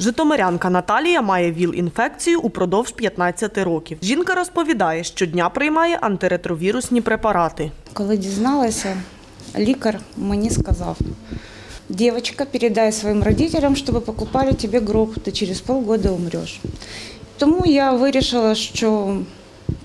Житомирянка Наталія має ВІЛ-інфекцію упродовж 15 років. Жінка розповідає, щодня приймає антиретровірусні препарати. Коли дізналася, лікар мені сказав: Девочка, передай своїм родителям, щоб покупали тебе гроб, ти через полгода умреш. Тому я вирішила, що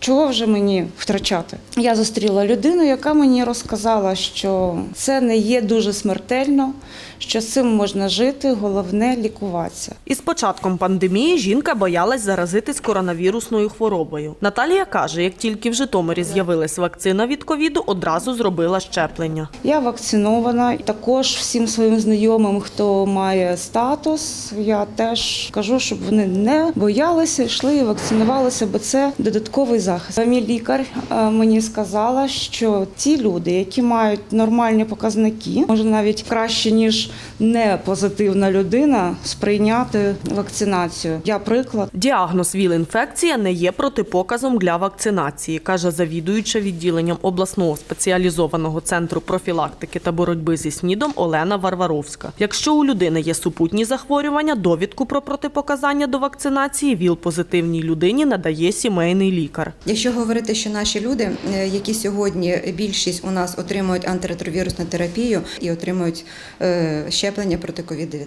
чого вже мені втрачати. Я зустріла людину, яка мені розказала, що це не є дуже смертельно, що з цим можна жити, головне лікуватися. Із початком пандемії жінка боялась заразитись коронавірусною хворобою. Наталія каже, як тільки в Житомирі з'явилась вакцина від ковіду, одразу зробила щеплення. Я вакцинована. Також всім своїм знайомим, хто має статус, я теж кажу, щоб вони не боялися, йшли і вакцинувалися, бо це додатковий захист. Мій лікар е, мені сказала, що ті люди, які мають нормальні показники, може навіть краще ніж не позитивна людина, сприйняти вакцинацію. Я приклад. Діагноз ВІЛ-інфекція не є протипоказом для вакцинації, каже завідуюча відділенням обласного спеціалізованого центру профілактики та боротьби зі СНІДом Олена Варваровська. Якщо у людини є супутні захворювання, довідку про протипоказання до вакцинації ВІЛ-позитивній людині надає сімейний лікар. Якщо говорити, що наші люди, е, які сьогодні більшість у нас отримують антиретровірусну терапію і отримують е, щеплення проти COVID-19.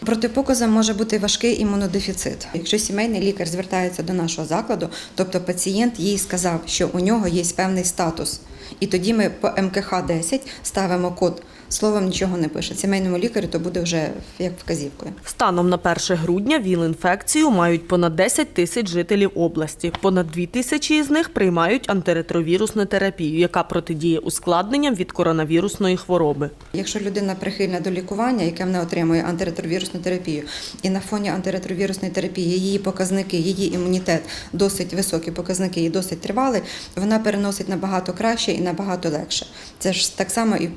Протипоказом може бути важкий імунодефіцит. Якщо сімейний лікар звертається до нашого закладу, тобто пацієнт їй сказав, що у нього є певний статус, і тоді ми по МКХ 10 ставимо код. Словом нічого не пише. Сімейному лікарю то буде вже як вказівкою. Станом на 1 грудня ВІЛ-інфекцію мають понад 10 тисяч жителів області. Понад 2 тисячі із них приймають антиретровірусну терапію, яка протидіє ускладненням від коронавірусної хвороби. Якщо людина прихильна до лікування, яке вона отримує антиретровірусну терапію, і на фоні антиретровірусної терапії її показники, її імунітет досить високі показники і досить тривалі, вона переносить набагато краще і набагато легше. Це ж так само і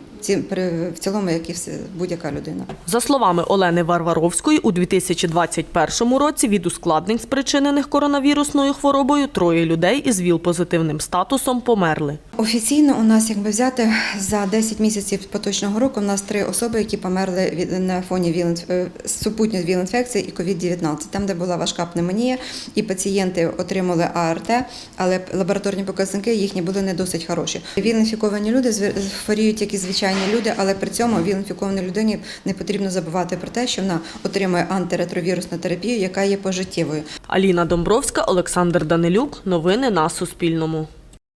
в цілому, як і будь-яка людина. За словами Олени Варваровської, у 2021 році від ускладнень, спричинених коронавірусною хворобою, троє людей із ВІЛ-позитивним статусом померли. Офіційно у нас, якби взяти за 10 місяців поточного року, у нас три особи, які померли від на фоні віл супутньої віл-інфекції і COVID-19. Там, де була важка пневмонія, і пацієнти отримали АРТ, але лабораторні показники їхні були не досить хороші. Віл-інфіковані люди хворіють, як і звичайні люди, але при цьому віл-інфікованій людині не потрібно забувати про те, що вона отримує антиретровірусну терапію, яка є пожиттєвою. Аліна Домбровська, Олександр Данилюк. Новини на Суспільному.